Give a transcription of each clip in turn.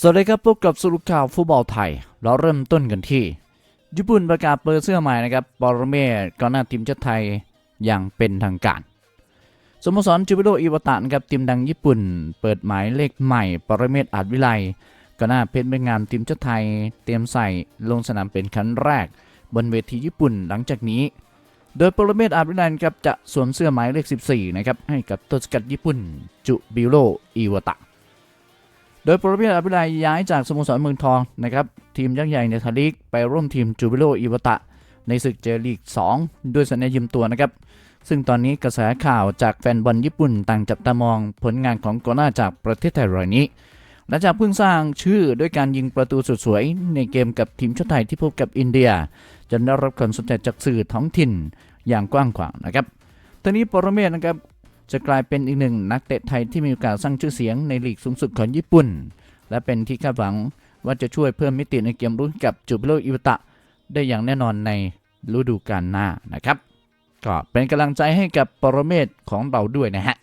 สวัสดีครับพบกับสรุปข่าวฟุตบอลไทย เราเริ่มต้นกันที่ ญี่ปุ่นประกาศเปิดเสื้อใหม่นะครับปรเมศกองหน้าทีมชาติไทยอย่างเป็นทางการ สโมสรจูบิโดอิวตะนะครับทีมดังญี่ปุ่น เปิดหมายเลขใหม่ ปรเมศอาจวิไลกองหน้าเพชรเม็ดงามทีมชาติไทย เตรียมใส่ลงสนามเป็นครั้งแรก บนเวทีญี่ปุ่นหลังจากนี้ โดยปรเมศอาจวิไลครับจะสวมเสื้อหมายเลข 14นะครับให้กับต้นสกัดญี่ปุ่น จูบิโดอิวาตะ โดยโปรเบียร์อภิไลย้ายจากสโมสรเมืองทองนะครับทีมยักษ์ใหญ่ในทยลีกไปร่วมทีมจูบิโลอิวตะ ในศึกเจลีก 2 ด้วยสัญญายืมตัวนะครับ ซึ่งตอนนี้กระแสข่าวจากแฟนบอลญี่ปุ่นต่างจับตามองผลงานของโกน่าจากประเทศไทยรายนี้หลังจากเพิ่งสร้างชื่อด้วยการยิงประตูสุดสวย ในเกมกับทีมชาติไทยที่พบกับอินเดีย จนได้รับความสนใจจากสื่อท้องถิ่นอย่างกว้างขวางนะครับตอนนี้ปรเมศนะครับ จะกลายเป็นอีกหนึ่งนักเตะไทยที่มีโอกาสสร้างชื่อเสียงในลีกสูงสุดของญี่ปุ่น และเป็นที่คาดหวังว่าจะช่วยเพิ่มมิติในเกมรุ้นกับจูบิโรอิวตะ ได้อย่างแน่นอนในฤดูกาลหน้านะครับ ก็เป็นกำลังใจให้กับปรเมศของเราด้วยนะฮะ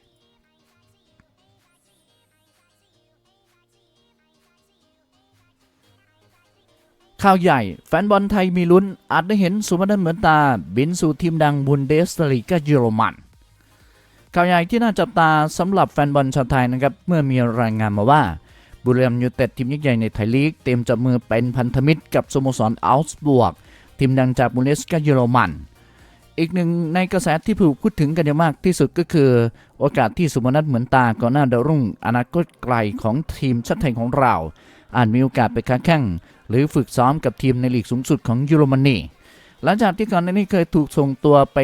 ข่าวใหญ่ แฟนบอลไทยมีลุ้น อาจได้เห็นสุมานันเหมือนตา บินสู่ทีมดังบุนเดสลีกาเยอรมัน ข่าวใหญ่ที่น่าจับตาสำหรับแฟนบอลชาวไทยนะครับเมื่อมีรายงานมาว่าบุรีรัมย์ยูเต็ดทีมยักษ์ใหญ่ในไทยลีก เตรียมจับมือเป็นพันธมิตรกับสโมสรอัลส์บวก ทีมดังจากบุนเดสกาเยอรมัน อีกหนึ่งในกระแสที่ถูกพูดถึงกันอย่างมากที่สุดก็คือ โอกาสที่สุมนัทเหมือนตาก่อนหน้าดารุ่ง อนาคตไกลของทีมชาติไทยของเรา อาจมีโอกาสไปค้าแข่งหรือฝึกซ้อมกับทีมในลีกสูงสุดของเยอรมนีหลังจากที่ก่อนหน้านี้เคยถูกส่งตัวไป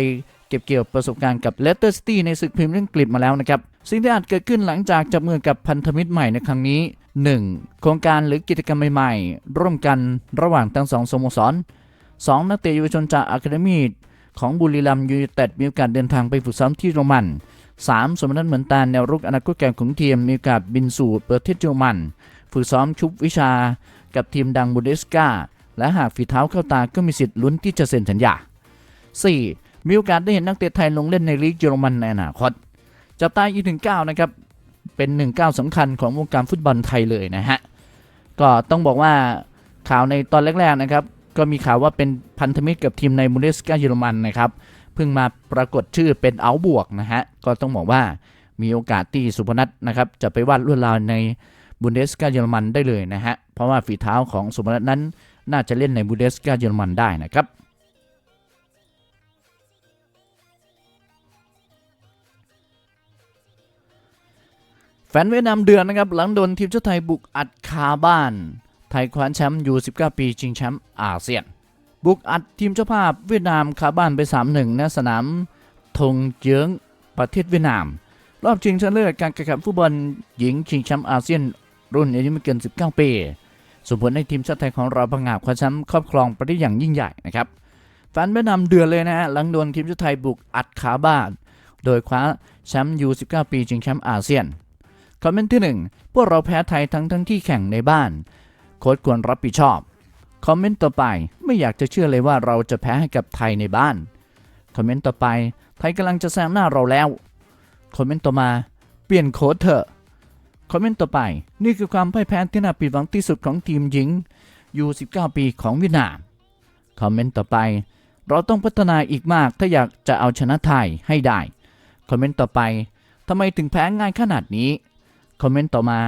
เก็บเกี่ยวประสบการณ์กับเลสเตอร์ซิตี้ในศึกพรีเมียร์ลีกอังกฤษมาแล้วนะครับ สิ่งที่อาจเกิดขึ้นหลังจากจับมือกับพันธมิตรใหม่ในครั้งนี้ 1. โครงการหรือกิจกรรมใหม่ๆ ร่วมกันระหว่างทั้งสองสโมสร 2. นักเตะเยาวชนจากอะคาเดมีของบุรีรัมยูไนเต็ดมีโอกาสเดินทางไปฝึกซ้อมที่เยอรมัน 3. สมนัตเหมือนตาแนวรุกอนาคตแก่ของทีมมีโอกาสบินสู่ประเทศเยอรมัน ฝึกซ้อมชุบวิชา กับทีมดังบูเดสกาและหากฝีเท้าเข้าตาก็มีสิทธิ์ลุ้นที่จะเซ็นสัญญา 4. มีโอกาสได้เห็นนักเตะไทยลงเล่นในลีกเยอรมันในอนาคตจับตาอีกถึง9นะครับ เป็นหนึ่งก้าวสำคัญของวงการฟุตบอลไทยเลยนะฮะ ก็ต้องบอกว่าข่าวในตอนแรกๆนะครับ ก็มีข่าวว่าเป็นพันธมิตรกับทีมในบูเดสกาเยอรมันนะครับ เพิ่งมาปรากฏชื่อเป็นเอาบวกนะฮะ ก็ต้องบอกว่ามีโอกาสที่สุพนัทนะครับ จะไปวาดลวดลาวในบุนเดสกาเยอรมันได้เลยนะฮะ เพราะว่าฝีเท้าของสุพนัทนั้นน่าจะเล่นในบุนเดสกาเยอรมันได้นะครับ นเวียดนามเดือนนะครับหลังโดนทีมชาติไทยบุกอัดคาบ้าน ไทยคว้าแชมป์ยู19 ปีชิงแชมป์อาเซียน บุกอัดทีมเจ้าภาพเวียดนามคาบ้านไป 3-1ณสนามธงเจิ้งประเทศเวียดนาม รอบชิงชนะเลิศการแข่งขันฟุตบอลหญิงชิงแชมป์อาเซียน รุ่นอายุไม่เกิน 19 ปีส่งผลให้ทีมชาติไทยของเราพังงาบคว้าแชมป์ครอบครองไปได้อย่างยิ่งใหญ่นะครับแฟนเวียดนามเดือดเลยนะฮะหลังโดนทีมชาติไทยบุกอัดขาบ้าน โดยคว้าแชมป์ยู19 ปีชิงแชมป์อาเซียน คอมเมนต์ที่ 1 พวกเราแพ้ไทยทั้งทั้งที่แข่งในบ้าน โค้ชควรรับผิดชอบ คอมเมนต์ต่อไปไม่อยากจะเชื่อเลยว่าเราจะแพ้ให้กับไทยในบ้าน คอมเมนต์ต่อไปไทยกำลังจะแซงหน้าเราแล้ว คอมเมนต์ต่อมาเปลี่ยนโค้ชเถอะ คอมเมนต์ต่อไป นี่คือความพ่ายแพ้ที่น่าผิดหวังที่สุดของทีมหญิงยู19 ปีของเวียดนาม คอมเมนต์ต่อไป เราต้องพัฒนาอีกมากถ้าอยากจะเอาชนะไทยให้ได้ คอมเมนต์ต่อไปทำไมถึงแพ้ง่ายขนาดนี้ คอมเมนต์ต่อมา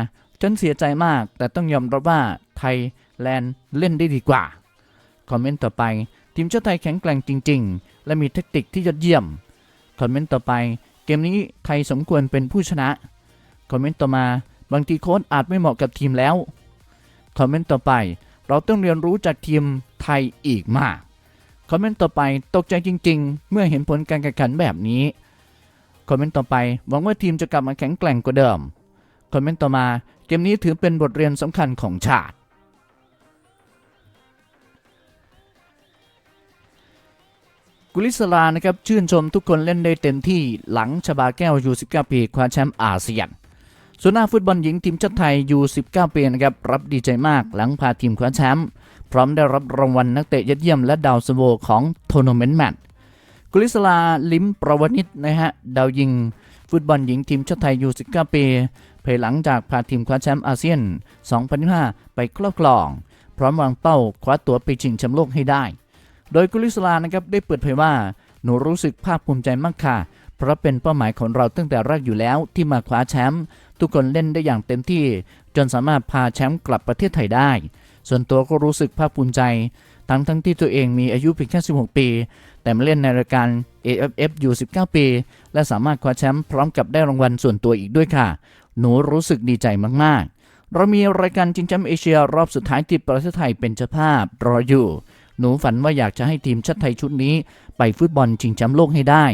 ฉันเสียใจมาก แต่ต้องยอมรับว่าไทยแลนด์เล่นได้ดีกว่า คอมเมนต์ต่อไป ทีมชาติไทยแข็งแกร่งจริง ๆ และมีเทคนิคที่ยอดเยี่ยม คอมเมนต์ต่อไป เกมนี้ไทยสมควรเป็นผู้ชนะ คอมเมนต์ต่อมา บางทีโค้ชอาจไม่เหมาะกับทีมแล้ว คอมเมนต์ต่อไป เราต้องเรียนรู้จากทีมไทยอีกมาก คอมเมนต์ต่อไปตกใจจริง ๆ เมื่อเห็นผลการแข่งขันแบบนี้ คอมเมนต์ต่อไปหวังว่าทีมจะกลับมาแข็งแกร่งกว่าเดิม คอมเมนต์ต่อมาเกมนี้ถือเป็นบทเรียนสำคัญของชาติ กุลิสลานะครับชื่นชมทุกคนเล่นได้เต็มที่หลังชบาแก้วยู19ปีคว้าแชมป์อาเซียนส่วนหน้าฟุตบอลหญิงทีมชาติไทยยู19ปีนะครับรับดีใจมากหลังพาทีมคว้าแชมป์พร้อมได้รับรางวัลนักเตะยอดเยี่ยมและดาวซันโวของทัวร์นาเมนต์แมตช์กุลิสลาลิมประวนิชนะฮะดาวยิง ฟุตบอลหญิงทีมชาติไทยยู19ปีเผภา ยหลังจากพาทีมคว้าแชมป์อาเซียน 2025 ไปครอบครอง พร้อมวางเป้าคว้าตั๋วไปชิงแชมป์โลกให้ได้ โดยกุลิสลานะครับได้เปิดเผยว่า หนูรู้สึกภาคภูมิใจมากค่ะ เพราะเป็นเป้าหมายของเราตั้งแต่แรกอยู่แล้วที่มาคว้าแชมป์ทุกคนเล่นได้อย่างเต็มที่ จนสามารถพาแชมป์กลับประเทศไทยได้ ส่วนตัวก็รู้สึกภาคภูมิใจทั้งทั้งที่ตัวเองมีอายุเพียงแค่ 16 ปี แต่มาเล่นในรายการ AFF อยู่ 19 ปี และสามารถคว้าแชมป์พร้อมกับได้รางวัลส่วนตัวอีกด้วยค่ะ หนูรู้สึกดีใจมากๆ เรามีรายการชิงแชมป์เอเชียรอบสุดท้ายที่ประเทศไทยเป็นเจ้าภาพรออยู่ หนูฝันว่าอยากจะให้ทีมชาติไทยชุดนี้ ไปฟุตบอลชิงแชมป์โลกให้ได้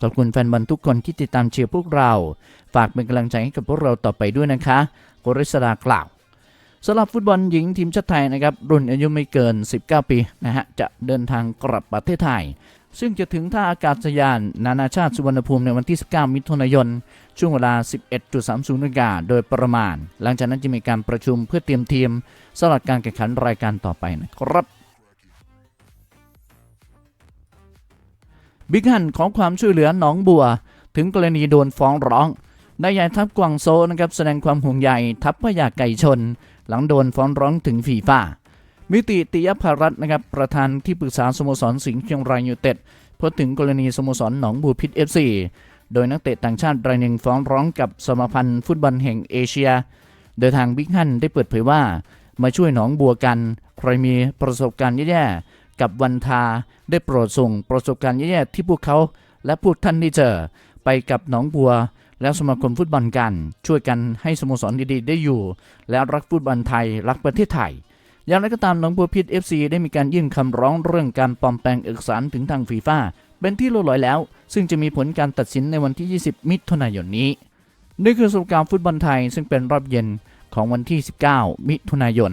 ขอบคุณแฟนบอลทุกคนที่ติดตามเชียร์พวกเรา ฝากเป็นกำลังใจให้กับพวกเราต่อไปด้วยนะคะกฤษดากล่าวสำหรับฟุตบอลหญิงทีมชาติไทยนะครับรุ่นอายุไม่เกิน 19 ปีนะฮะจะเดินทางกลับประเทศไทย ซึ่งจะถึงท่าอากาศยาน นานาชาติสุวรรณภูมิในวันที่ 19 มิถุนายน ช่วงเวลา 11.30นาฬิกาโดยประมาณ หลังจากนั้นจะมีการประชุมเพื่อเตรียมทีมสำหรับการแข่งขันรายการต่อไปนะครับบิ๊กฮันของความช่วยเหลือหนองบัว ถึงกรณีโดนฟ้องร้องนายใหญ่ทัพกวางโซนะครับแสดงความห่วงใยทัพพยาไก่ชน หลังโดนฟ้องร้องถึงฟีฟ่า มิติติยภารัตนะครับ ประธานที่ปรึกษาสโมสรสิงห์เชียงรายยูเต็ดพูดถึงกรณีสโมสรหนองบัวพิษเอฟซีโดยนักเตะต่างชาติรายหนึ่งฟ้องร้องกับสมาพันธ์ฟุตบอลแห่งเอเชีย โดยทางบิ๊กฮันได้เปิดเผยว่า มาช่วยหนองบัวกัน ใครมีประสบการณ์แย่ๆกับวันทาได้โปรดส่งประสบการณ์แย่ๆที่พวกเขา และพวกท่านได้เจอไปกับหนองบัว แล้วสมาคมฟุตบอลกัน ช่วยกันให้สโมสรดีๆ ได้อยู่ และรักฟุตบอลไทยรักประเทศไทย อย่างไรก็ตามหนองบัวพิษ FC ได้มีการยื่นคำร้องเรื่องการปลอมแปลงเอกสารถึงทางฟีฟ่าเป็นที่เรียบร้อยแล้ว ซึ่งจะมีผลการตัดสินในวันที่ 20 มิถุนายนนี้ นี่คือสรุการฟุตบอลไทยซึ่งเป็นรอบเย็นของวันที่ 19 มิถุนายน